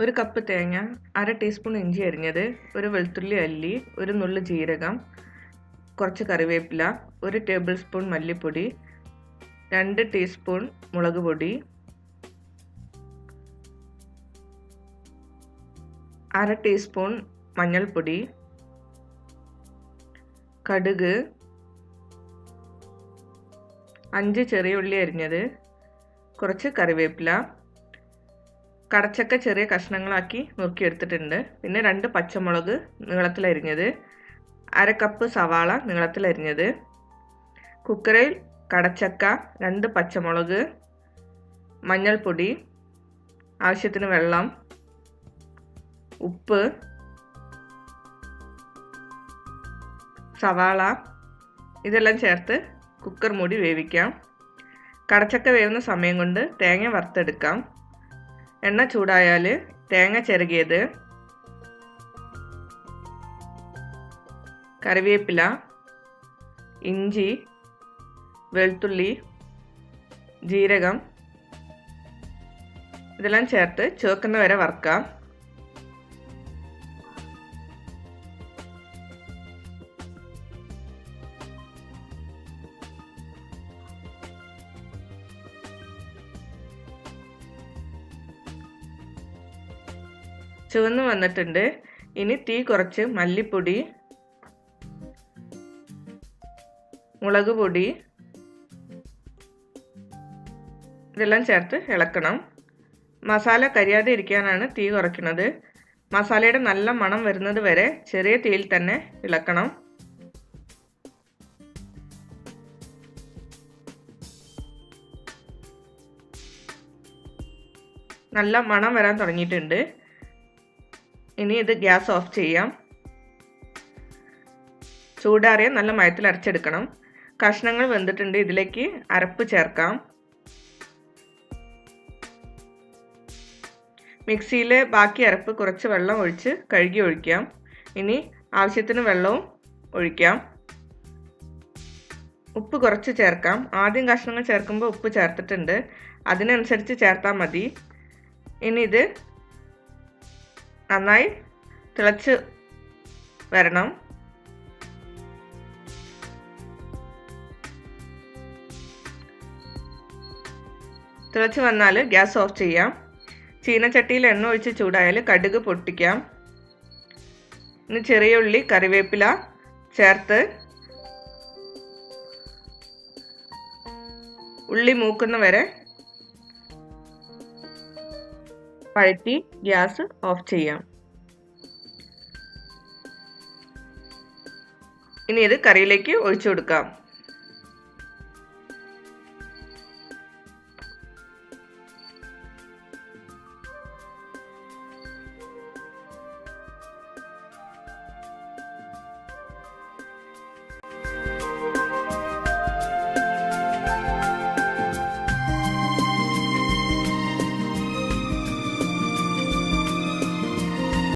ഒരു കപ്പ് തേങ്ങ അര ടീസ്പൂൺ ഇഞ്ചി അരിഞ്ഞത് ഒരു വെളുത്തുള്ളി അല്ലി ഒരു നുള്ളു ജീരകം കുറച്ച് കറിവേപ്പില ഒരു ടേബിൾ സ്പൂൺ മല്ലിപ്പൊടി രണ്ട് ടീസ്പൂൺ മുളക് പൊടി അര ടീസ്പൂൺ മഞ്ഞൾപ്പൊടി കടുക് അഞ്ച് ചെറിയ ഉള്ളി അരിഞ്ഞത് കുറച്ച് കറിവേപ്പില കടച്ചക്ക ചെറിയ കഷ്ണങ്ങളാക്കി നുറുക്കിയെടുത്തിട്ടുണ്ട് പിന്നെ രണ്ട് പച്ചമുളക് നീളത്തിലരിഞ്ഞത് അര കപ്പ് സവാള നീളത്തിലരിഞ്ഞത് കുക്കറിൽ കടച്ചക്ക രണ്ട് പച്ചമുളക് മഞ്ഞൾപ്പൊടി ആവശ്യത്തിന് വെള്ളം ഉപ്പ് സവാള ഇതെല്ലാം ചേർത്ത് കുക്കർ മൂടി വേവിക്കാം. കടച്ചക്ക വേവുന്ന സമയം കൊണ്ട് തേങ്ങ വറുത്തെടുക്കാം. എണ്ണ ചൂടായാൽ തേങ്ങ ചെറുകിയത് കറിവേപ്പില ഇഞ്ചി വെളുത്തുള്ളി ജീരകം ഇതെല്ലാം ചേർത്ത് ചുവക്കുന്ന വരെ വറുക്കാം. ചുവന്ന് വന്നിട്ടുണ്ട്. ഇനി തീ കുറച്ച് മല്ലിപ്പൊടി മുളക് പൊടി ഇതെല്ലാം ചേർത്ത് ഇളക്കണം. മസാല കരിയാതെ ഇരിക്കാനാണ് തീ കുറയ്ക്കുന്നത്. മസാലയുടെ നല്ല മണം വരുന്നത് വരെ ചെറിയ തീയിൽ തന്നെ ഇളക്കണം. നല്ല മണം വരാൻ തുടങ്ങിയിട്ടുണ്ട്. ഇനി ഇത് ഗ്യാസ് ഓഫ് ചെയ്യാം. ചൂടാറിയ നല്ല മയത്തിൽ അരച്ചെടുക്കണം. കഷ്ണങ്ങൾ വെന്തിട്ടുണ്ട് ഇതിലേക്ക് അരപ്പ് ചേർക്കാം. മിക്സിയിലെ ബാക്കി അരപ്പ് കുറച്ച് വെള്ളം ഒഴിച്ച് കഴുകി ഒഴിക്കാം. ഇനി ആവശ്യത്തിന് വെള്ളവും ഒഴിക്കാം. ഉപ്പ് കുറച്ച് ചേർക്കാം. ആദ്യം കഷ്ണങ്ങൾ ചേർക്കുമ്പോൾ ഉപ്പ് ചേർത്തിട്ടുണ്ട്. അതിനനുസരിച്ച് ചേർത്താൽ മതി. ഇനി ഇത് നന്നായി തിളച്ച് വരണം. തിളച്ച് വന്നാൽ ഗ്യാസ് ഓഫ് ചെയ്യാം. ചീനച്ചട്ടിയിൽ എണ്ണ ഒഴിച്ച് ചൂടായാൽ കടുക് പൊട്ടിക്കാം. ഇനി ചെറിയ ഉള്ളി കറിവേപ്പില ചേർത്ത് ഉള്ളി മൂക്കുന്ന വരെ വഴറ്റി ഗ്യാസ് ഓഫ് ചെയ്യാം. ഇനി ഇത് കറിയിലേക്ക് ഒഴിച്ചു കൊടുക്കാം.